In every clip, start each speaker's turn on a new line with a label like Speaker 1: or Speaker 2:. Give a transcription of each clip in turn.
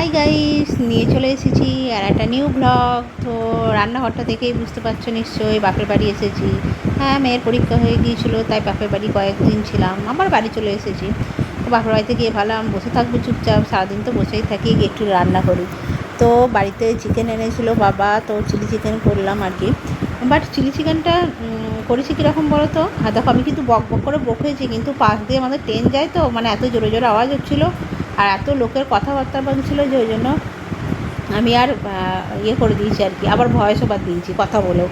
Speaker 1: Hi guys নিয়ে চলে এসেছি আর একটা নিউ ব্লগ তো রান্নাঘরটা দেখেই বুঝতে পারছ নিশ্চয়ই, বাপের বাড়ি এসেছি। হ্যাঁ মেয়ের পরীক্ষা হয়ে গিয়েছিল, তাই বাপের বাড়ি কয়েকদিন ছিলাম। আমার বাড়ি চলে এসেছি। তো বাপের বাড়িতে গিয়ে ভাবলাম, বসে থাকব চুপচাপ, সারাদিন তো বসেই থাকি একটু রান্না করি। তো বাড়িতে চিকেন এনেছিলো বাবা, তো চিলি চিকেন করলাম আর কি। বাট চিলি চিকেনটা করেছি কীরকম বলো তো দেখো, আমি কিন্তু বক বক করে বক হয়েছি, কিন্তু পাশ দিয়ে আমাদের ট্রেন যায় তো মানে এত জোরে জোরে আওয়াজ হচ্ছিল। আর এত লোকের কথাবার্তা বলছিলো যে ওই জন্য আমি আর ইয়ে করে দিয়েছি আর কি, আবার ভয়েস ওভার দিয়েছি কথা বলেও।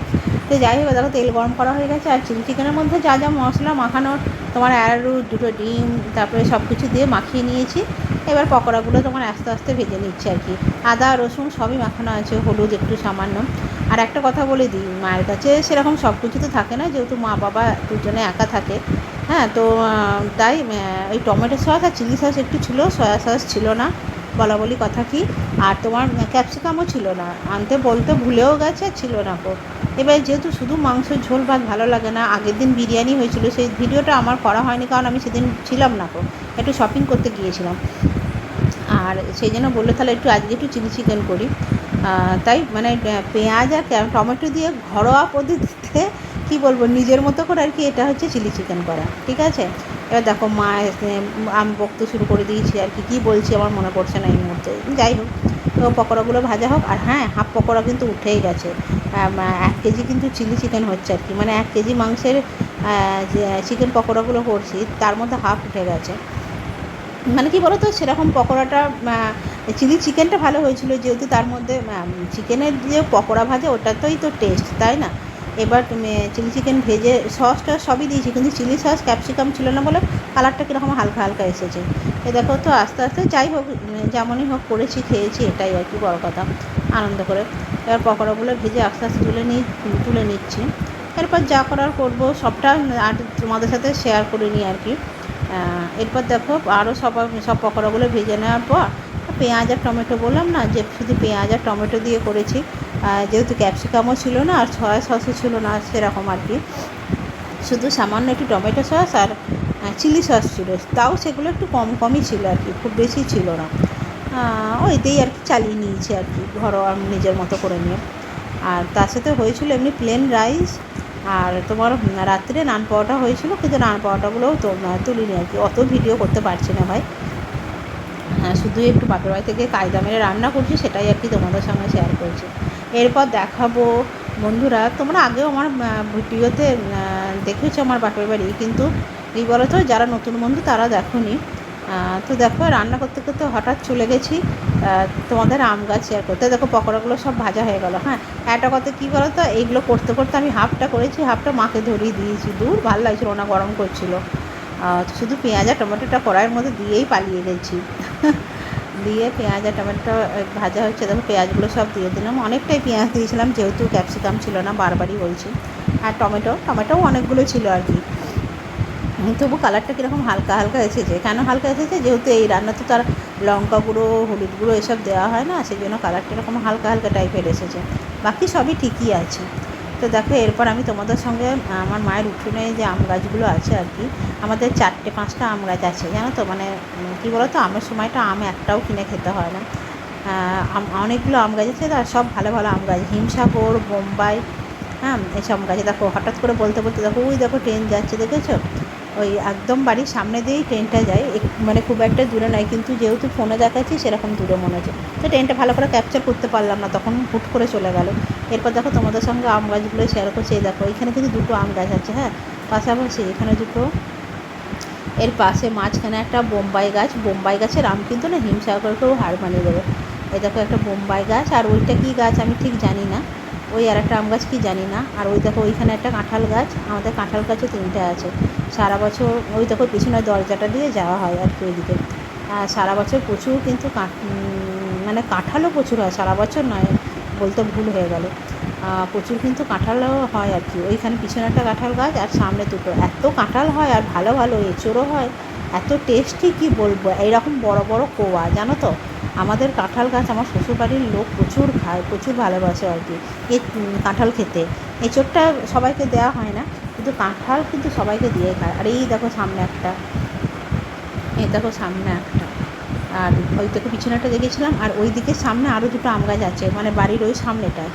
Speaker 1: তো যাই হোক দেখো তেল গরম করা হয়ে গেছে আর চিলি চিকেনের মধ্যে যা যা মশলা মাখানোর তোমার অ্যারারুট দুটো ডিম, তারপরে সব কিছু দিয়ে মাখিয়ে নিয়েছি। এবার পকোড়াগুলো তোমার আস্তে আস্তে ভেজে নিচ্ছে আর কি। আদা, রসুন সবই মাখানো আছে, হলুদ একটু সামান্য। আর একটা কথা বলে দিই, মায়ের কাছে সেরকম সব কিছু তো থাকে না, যেহেতু মা বাবা দুজনে একা থাকে। হ্যাঁ তো তাই ওই টমেটো সস আর চিলি সস একটু ছিল, সয়া সস ছিল না, বলা বলি কথা কি। আর তোমার ক্যাপসিকামও ছিল না, আনতে বলতে ভুলেও গেছে আর ছিল না গো। এবার যেহেতু শুধু মাংসের ঝোল ভাত ভালো লাগে না, আগের দিন বিরিয়ানি হয়েছিল, সেই ভিডিওটা আমার করা হয়নি, কারণ আমি সেদিন ছিলাম না গো, একটু শপিং করতে গিয়েছিলাম। আর সেই জন্য বলল, তাহলে একটু আজকে একটু চিলি চিকেন করি। তাই মানে পেঁয়াজ আর টমেটো দিয়ে ঘরোয়া পদ্ধতিতে কী বলব, নিজের মতো করে আর কি এটা হচ্ছে চিলি চিকেন করা, ঠিক আছে? এবার দেখো মা আমি বকতে শুরু করে দিয়েছি আর কি, কী বলছি আমার মনে পড়ছে না এই মুহূর্তে। যাই হোক, তো পকোড়াগুলো ভাজা হোক, আর হ্যাঁ হাফ পকোড়া কিন্তু উঠেই গেছে। এক কেজি কিন্তু চিলি চিকেন হচ্ছে আর কি মানে এক কেজি মাংসের যে চিকেন পকোড়াগুলো করছি, তার মধ্যে হাফ উঠে গেছে। মানে কি বলতো, সেরকম পকোড়াটা চিলি চিকেনটা ভালো হয়েছিল, যেহেতু তার মধ্যে চিকেনের যে পকোড়া ভাজা, ওটাতেই তো টেস্ট তাই না? এবার তুমি চিলি চিকেন ভেজে সসটা সবই দিয়েছি, কিন্তু চিলি সস ক্যাপসিকাম ছিল না বলে কালারটা কীরকম হালকা হালকা এসেছে। এ দেখো তো আস্তে আস্তে যাই হোক, যেমনই হোক করেছি, খেয়েছি, এটাই আর কি বড় কথা, আনন্দ করে। এবার পকোড়াগুলো ভেজে আস্তে আস্তে তুলে নিই তুলে নিচ্ছি। এরপর যা করার করব, সবটা আর তোমাদের সাথে শেয়ার করে নিই আর কি। এরপর দেখো আরও সব সব পকোড়াগুলো ভেজে নেওয়ার পর, পেঁয়াজ আর টমেটো বললাম না যে শুধু পেঁয়াজ আর টমেটো দিয়ে করেছি যেহেতু ক্যাপসিকামও ছিল না আর সয়া সসও ছিল না সেরকম আর কি। শুধু সামান্য একটু টমেটো সস আর চিলি সস ছিল। তাও সেগুলো একটু কম কমই ছিল আর কি খুব বেশি ছিল না। আহ, ওই দিয়েই আর কি চালিয়ে নিয়েছি আর কি ঘরোয়া নিজের মতো করে নিয়ে। আর তার সাথে হয়েছিল এমনি প্লেন রাইস আর তোমার রাত্রে নান পাওয়াটা হয়েছিল কিন্তু নান পাওয়াটাগুলোও তো তুলিনি আর কি। অত ভিডিও করতে পারছি না ভাই। শুধু একটু বাপের বাড়ি থেকে কায়দা মেরে রান্না করছি, সেটাই আর কি তোমাদের সঙ্গে শেয়ার করছি। এরপর দেখাবো, বন্ধুরা, তোমরা আগেও আমার ভিডিওতে দেখেছ আমার বাপের বাড়ি, কিন্তু এই বলো তো যারা নতুন বন্ধু তারা দেখোনি। তো দেখো, রান্না করতে করতে হঠাৎ চলে গেছি তোমাদের আম গাছ শেয়ার করতে। দেখো, পকোড়াগুলো সব ভাজা হয়ে গেলো হ্যাঁ? একটা কথা কী বলো তো এইগুলো করতে করতে আমি হাফটা করেছি, হাফটা মাকে ধরিয়ে দিয়েছি। দূর, ভালো লাগছিল ওনা গরম করছিল। শুধু পেঁয়াজ টমেটোটা কড়াইয়ের মধ্যে দিয়েই পালিয়ে গেছি। দিয়ে পেঁয়াজ আর টমেটো ভাজা হচ্ছে, দেখো পেঁয়াজগুলো সব দিয়ে দিলাম। অনেকটাই পেঁয়াজ দিয়েছিলাম, যেহেতু ক্যাপসিকাম ছিল না, বারবারই বলছি। আর টমেটো, টমেটোও অনেকগুলো ছিল আর কি। তবু কালারটা কীরকম হালকা হালকা এসেছে। কেন হালকা এসেছে? যেহেতু এই রান্নাতে তার লঙ্কা গুঁড়ো, হলুদ গুঁড়ো এসব দেওয়া হয় না সেই জন্য কালারটা এরকম হালকা হালকা টাইপের এসেছে। বাকি সবই ঠিকই আছে। তো দেখো, এরপর আমি তোমাদের সঙ্গে, আমার মায়ের উঠোনে যে আম গাছগুলো আছে আর কি, আমাদের চারটে, পাঁচটা আম গাছ আছে, জানো তো? মানে কী বলো তো আমের সময়টা আম একটাও কিনে খেতে হয় না। অনেকগুলো আম গাছ আছে, আর সব ভালো ভালো আম গাছ। হিমসাগর, বোম্বাই হ্যাঁ এসব গাছে। দেখো, হঠাৎ করে বলতে বলতে, দেখো, ওই দেখো, ট্রেন যাচ্ছে, দেখেছ? ওই একদম বাড়ির সামনে দিয়েই ট্রেনটা যায়। মানে খুব একটা দূরে নয়, কিন্তু যেহেতু ফোনে দেখাচ্ছি, সেরকম দূরে মনে হচ্ছে। তো ট্রেনটা ভালো করে ক্যাপচার করতে পারলাম না, তখন হুট করে চলে গেল। এরপর দেখো তোমাদের সঙ্গে আম গাছগুলো শেয়ার করছি, এই দেখো, এখানে কিন্তু দুটো আম গাছ আছে হ্যাঁ? পাশাপাশি এখানে দুটো, এর পাশে মাঝখানে একটা বোম্বাই গাছ। বোম্বাই গাছের আম কিন্তু না হিমসাগরকেও হার মানিয়ে দেবে। এই দেখো একটা বোম্বাই গাছ, আর ওইটা কী গাছ আমি ঠিক জানি না। ওই আর একটা আম গাছ কি জানি না। আর ওই দেখো ওইখানে একটা কাঁঠাল গাছ, আমাদের কাঁঠাল গাছও তিনটে আছে। সারা বছর ওই দেখো পিছনের দরজাটা দিয়ে যাওয়া হয় আর কি ওইদিকে। আর সারা বছর প্রচুর কিন্তু মানে কাঁঠালও প্রচুর হয়, সারা বছর নয়, বলতে ভুল হয়ে গেল। প্রচুর কিন্তু কাঁঠালও হয় আর কি। ওইখানে পিছনে একটা কাঁঠাল গাছ আর সামনে দুটো। এত কাঁঠাল হয় আর ভালো ভালো এঁচোড়ও হয়। এত টেস্টি কি বলব? এইরকম বড় বড় কোয়া, জানো তো? আমাদের কাঁঠাল গাছ আমার শ্বশুরবাড়ির লোক প্রচুর খায়, প্রচুর ভালোবাসে আর কি এই কাঁঠাল খেতে। এঁচোড়টা সবাইকে দেওয়া হয় না, কিন্তু কাঁঠাল কিন্তু সবাইকে দিয়ে খায়। আর এই দেখো সামনে একটা, এই দেখো সামনে একটা। আর ওই থেকে পিছনেটা দেখেছিলাম, আর ওই দিকে সামনে আরও দুটো আম গাছ আছে মানে বাড়ির ওই সামনেটায়।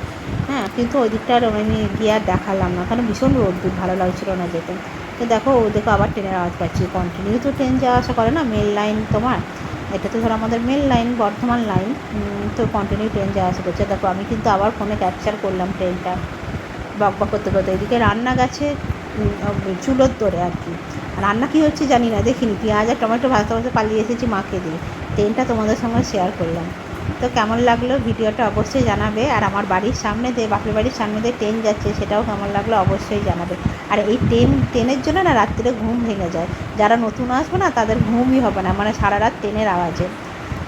Speaker 1: হ্যাঁ কিন্তু ওই দিকটা আর আমি গিয়ে আর দেখালাম না, কারণ ভীষণ রোদ্দুর, ভালো লাগছিল না যেতে। তো দেখো, ও দেখো আবার ট্রেনের আওয়াজ পাচ্ছি কন্টিনিউ তো ট্রেন যাওয়া আসা করে না মেল লাইন তোমার? এটা তো ধরো আমাদের মেন লাইন বর্ধমান লাইন তো কন্টিনিউ ট্রেন যাওয়া আসা করছে। দেখো, আমি কিন্তু আবার ফোনে ক্যাপচার করলাম ট্রেনটা বক বক করতে করতে এদিকে রান্না গেছে চুলোর দরে আর কি। রান্না কী হচ্ছে জানি না, দেখিনি। পেঁয়াজ আর টমেটো ভাজতে ভাজতে পালিয়ে এসেছি মাকে দিয়ে। ট্রেনটা তোমাদের সঙ্গে শেয়ার করলাম। তো কেমন লাগল? ভিডিওটা অবশ্যই জানাবে। আর আমার বাড়ির সামনে দিয়ে, বাপের বাড়ির সামনে দিয়ে ট্রেন যাচ্ছে, সেটাও কেমন লাগল অবশ্যই জানাবে। আর এই ট্রেন, ট্রেনের জন্য না রাত্রে ঘুম ভেঙে যায়। যারা নতুন আসবে না, তাদের ঘুমই হবে না মানে সারা রাত ট্রেনের আওয়াজে।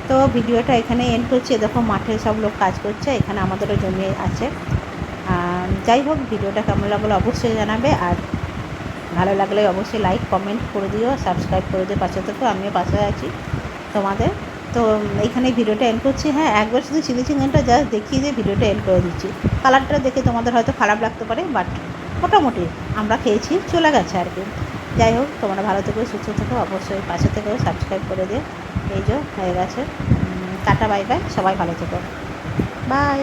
Speaker 1: তো ভিডিওটা এখানে এন্ড করছি। দেখো, মাঠে সব লোক কাজ করছে, এখানে আমাদেরও জমি আছে। যাই হোক, ভিডিওটা কেমন লাগল অবশ্যই জানাবে। আর ভালো লাগলে অবশ্যই লাইক কমেন্ট করে দিও সাবস্ক্রাইব করে দিও, পাশে থেকে, আমিও পাশে আছি তোমাদের। তো এখানে ভিডিওটা এন্ড করছি। হ্যাঁ একবার শুধু চিলি চিকেনটা জাস্ট দেখিয়ে যে ভিডিওটা এন্ড করে দিচ্ছি। কালারটা দেখে তোমাদের হয়তো খারাপ লাগতে পারে বাট মোটামুটি আমরা খেয়েছি, চলে গেছে আর কি। যাই হোক, তোমরা ভালো থেকো, সুস্থ থেকো, অবশ্যই পাশে থেকেও সাবস্ক্রাইব করে দিও। এই যে, হয়ে গেছে। টাটা বাই বাই সবাই ভালো থেকো। বাই